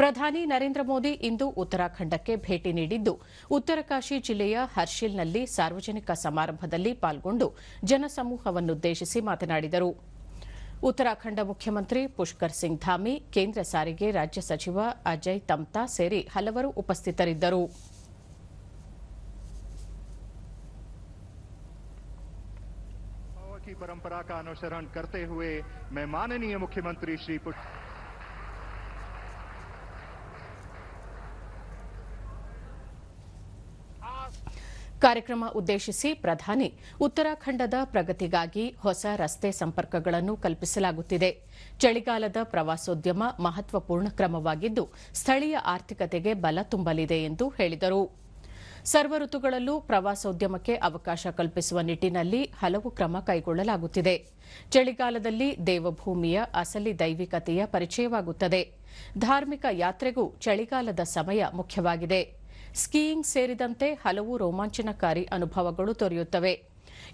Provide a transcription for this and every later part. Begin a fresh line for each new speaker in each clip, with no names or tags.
ಪ್ರಧಾನಿ ನರೇಂದ್ರ ಮೋದಿ ಇಂದು ಉತ್ತರಾಖಂಡಕ್ಕೆ ಭೇಟಿ ನೀಡಿದ್ದು ಉತ್ತರಕಾಶಿ ಜಿಲ್ಲೆಯ ಹರ್ಷಿಲ್ನಲ್ಲಿ ಸಾರ್ವಜನಿಕ ಸಮಾರಂಭದಲ್ಲಿ ಪಾಲ್ಗೊಂಡು ಜನಸಮೂಹವನ್ನುದ್ದೇಶಿಸಿ ಮಾತನಾಡಿದರು ಉತ್ತರಾಖಂಡ ಮುಖ್ಯಮಂತ್ರಿ ಪುಷ್ಕರ್ ಸಿಂಗ್ ಧಾಮಿ ಕೇಂದ್ರ ಸಾರಿಗೆ ರಾಜ್ಯ ಸಚಿವ ಅಜಯ್ ತಮ್ತಾ ಸೇರಿ ಹಲವರು ಉಪಸ್ಥಿತರಿದ್ದರು
की परंपरा का अनुसरण करते हुए मैं माननीय मुख्यमंत्री श्री पुष्प
ಕಾರ್ಯಕ್ರಮ ಉದ್ದೇಶಿಸಿ ಪ್ರಧಾನಿ, ಉತ್ತರಾಖಂಡದ ಪ್ರಗತಿಗಾಗಿ ಹೊಸ ರಸ್ತೆ ಸಂಪರ್ಕಗಳನ್ನು ಕಲ್ಪಿಸಲಾಗುತ್ತಿದೆ. ಚಳಿಗಾಲದ ಪ್ರವಾಸೋದ್ಯಮ ಮಹತ್ವಪೂರ್ಣ ಕ್ರಮವಾಗಿದ್ದು, ಸ್ಥಳೀಯ ಆರ್ಥಿಕತೆಗೆ ಬಲ ತುಂಬಲಿದೆ ಎಂದು ಹೇಳಿದರು. ಸರ್ವ ಋತುಗಳಲ್ಲೂ ಪ್ರವಾಸೋದ್ಯಮಕ್ಕೆ ಅವಕಾಶ ಕಲ್ಪಿಸುವ ನಿಟ್ಟಿನಲ್ಲಿ ಹಲವು ಕ್ರಮ ಕೈಗೊಳ್ಳಲಾಗುತ್ತಿದೆ. ಚಳಿಗಾಲದಲ್ಲಿ ದೇವಭೂಮಿಯ ಅಸಲಿ ದೈವಿಕತೆಯ ಪರಿಚಯವಾಗುತ್ತದೆ. ಧಾರ್ಮಿಕ ಯಾತ್ರೆಗೂ ಚಳಿಗಾಲದ ಸಮಯ ಮುಖ್ಯವಾಗಿದೆ. ಸ್ಕೀಯಿಂಗ್ ಸೇರಿದಂತೆ ಹಲವು ರೋಮಾಂಚನಕಾರಿ ಅನುಭವಗಳು ದೊರೆಯುತ್ತವೆ.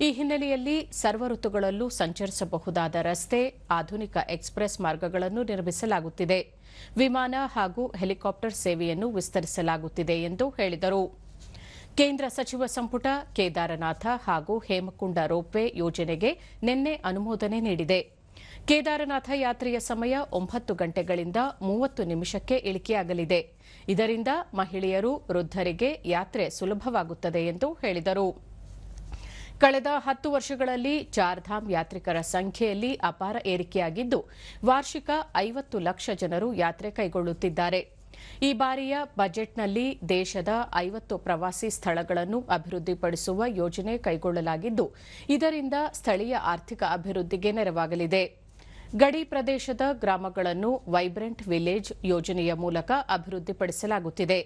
ಈ ಹಿನ್ನೆಲೆಯಲ್ಲಿ ಸರ್ವ ಋತುಗಳಲ್ಲೂ ಸಂಚರಿಸಬಹುದಾದ ರಸ್ತೆ, ಆಧುನಿಕ ಎಕ್ಸ್ಪ್ರೆಸ್ ಮಾರ್ಗಗಳನ್ನು ನಿರ್ಮಿಸಲಾಗುತ್ತಿದೆ. ವಿಮಾನ ಹಾಗೂ ಹೆಲಿಕಾಪ್ಟರ್ ಸೇವೆಯನ್ನು ವಿಸ್ತರಿಸಲಾಗುತ್ತಿದೆ ಎಂದು ಹೇಳಿದರು. ಕೇಂದ್ರ ಸಚಿವ ಸಂಪುಟ ಕೇದಾರನಾಥ ಹಾಗೂ ಹೇಮಕುಂಡ ರೋಪ್ವೆ ಯೋಜನೆಗೆ ನಿನ್ನೆ ಅನುಮೋದನೆ ನೀಡಿದೆ. ಕೇದಾರನಾಥ ಯಾತ್ರೆಯ ಸಮಯ ಒಂಬತ್ತು ಗಂಟೆಗಳಿಂದ ಮೂವತ್ತು ನಿಮಿಷಕ್ಕೆ ಇಳಿಕೆಯಾಗಲಿದೆ. ಇದರಿಂದ ಮಹಿಳೆಯರು ವೃದ್ಧರಿಗೆ ಯಾತ್ರೆ ಸುಲಭವಾಗುತ್ತದೆ ಎಂದು ಹೇಳಿದರು. ಕಳೆದ ಹತ್ತು ವರ್ಷಗಳಲ್ಲಿ ಚಾರ್ಧಾಮ್ ಯಾತ್ರಿಕರ ಸಂಖ್ಯೆಯಲ್ಲಿ ಅಪಾರ ಏರಿಕೆಯಾಗಿದ್ದು, ವಾರ್ಷಿಕ ಐವತ್ತು ಲಕ್ಷ ಜನರು ಯಾತ್ರೆ ಕೈಗೊಳ್ಳುತ್ತಿದ್ದಾರೆ. ಈ ಬಾರಿಯ ಬಜೆಟ್ನಲ್ಲಿ ದೇಶದ ಐವತ್ತು ಪ್ರವಾಸಿ ಸ್ಥಳಗಳನ್ನು ಅಭಿವೃದ್ಧಿಪಡಿಸುವ ಯೋಜನೆ ಕೈಗೊಳ್ಳಲಾಗಿದ್ದು, ಇದರಿಂದ ಸ್ಥಳೀಯ ಆರ್ಥಿಕ ಅಭಿವೃದ್ಧಿಗೆ ನೆರವಾಗಲಿದೆ. ಗಡಿ ಪ್ರದೇಶದ ಗ್ರಾಮಗಳನ್ನು ವೈಬ್ರೆಂಟ್ ವಿಲೇಜ್ ಯೋಜನೆಯ ಮೂಲಕ ಅಭಿವೃದ್ಧಿಪಡಿಸಲಾಗುತ್ತಿದೆ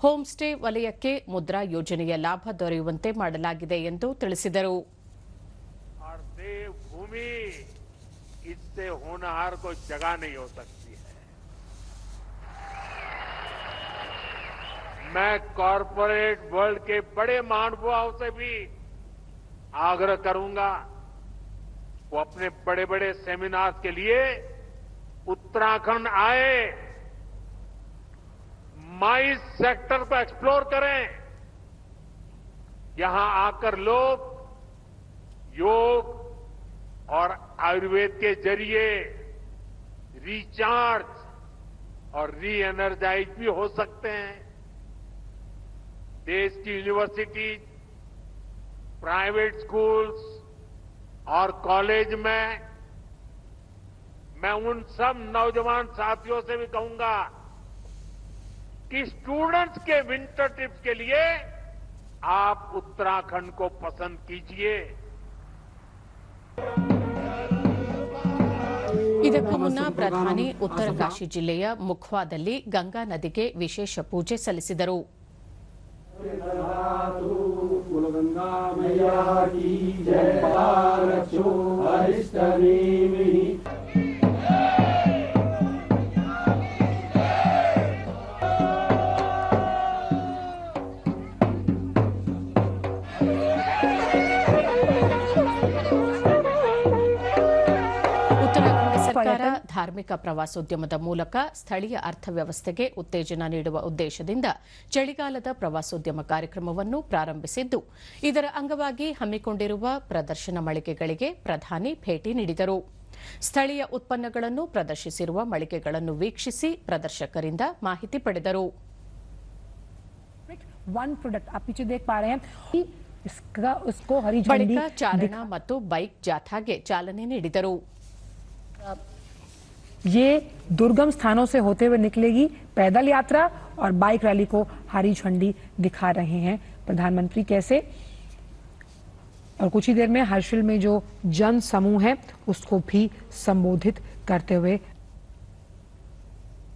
ಹೋಮ್ ಸ್ಟೇ ವಲಯಕ್ಕೆ ಮುದ್ರಾ ಯೋಜನೆಯ ಲಾಭ ದೊರೆಯುವಂತೆ ಮಾಡಲಾಗಿದೆ ಎಂದು ತಿಳಿಸಿದರು
और देवभूमि इससे होनहार कोई जगह नहीं हो सकती है मैं कॉरपोरेट वर्ल्ड के बड़े महानुभावों से भी आग्रह करूंगा वो अपने बड़े बड़े सेमिनार के लिए उत्तराखंड आए। माइस सेक्टर को एक्सप्लोर करें। यहाँ आकर लोग योग और आयुर्वेद के ज़रिए रिचार्ज और री एनर्जाइज भी हो सकते हैं। देश की यूनिवर्सिटीज, प्राइवेट स्कूल्स और कॉलेज में मैं उन सब नौजवान साथियों से भी कहूंगा कि स्टूडेंट्स के विंटर ट्रिप्स के लिए आप उत्तराखंड को पसंद कीजिए
ಇದಕ್ಕೂ ಮುನ್ನ ಪ್ರಧಾನಿ ಉತ್ತರಕಾಶಿ ಜಿಲ್ಲೆಯ ಮುಖ್ವಾದಲ್ಲಿ ಗಂಗಾ ನದಿಗೆ ವಿಶೇಷ ಪೂಜೆ ಸಲ್ಲಿಸಿದರು
बोलो गंगा मैया की जय रक्षो हरिष्ठनेमि
ಸರ್ಕಾರ ಧಾರ್ಮಿಕ ಪ್ರವಾಸೋದ್ಯಮದ ಮೂಲಕ ಸ್ಥಳೀಯ ಅರ್ಥವ್ಯವಸ್ಥೆಗೆ ಉತ್ತೇಜನ ನೀಡುವ ಉದ್ದೇಶದಿಂದ ಚಳಿಗಾಲದ ಪ್ರವಾಸೋದ್ಯಮ ಕಾರ್ಯಕ್ರಮವನ್ನು ಪ್ರಾರಂಭಿಸಿದ್ದು ಇದರ ಅಂಗವಾಗಿ ಹಮ್ಮಿಕೊಂಡಿರುವ ಪ್ರದರ್ಶನ ಮಳಿಗೆಗಳಿಗೆ ಪ್ರಧಾನಿ ಭೇಟಿ ನೀಡಿದರು. ಸ್ಥಳೀಯ ಉತ್ಪನ್ನಗಳನ್ನು ಪ್ರದರ್ಶಿಸಿರುವ ಮಳಿಗೆಗಳನ್ನು ವೀಕ್ಷಿಸಿ ಪ್ರದರ್ಶಕರಿಂದ ಮಾಹಿತಿ ಪಡೆದರು. ಬಳಿಕ ಚಾರಣ ಮತ್ತು ಬೈಕ್ ಜಾಥಾಗೆ ಚಾಲನೆ ನೀಡಿದರು.
ये दुर्गम स्थानों से होते हुए निकलेगी पैदल यात्रा और बाइक रैली को हरी झंडी दिखा रहे हैं। प्रधानमंत्री कैसे? और कुछ ही देर में हर्षिल में जो जन समूह है, उसको भी संबोधित करते हुए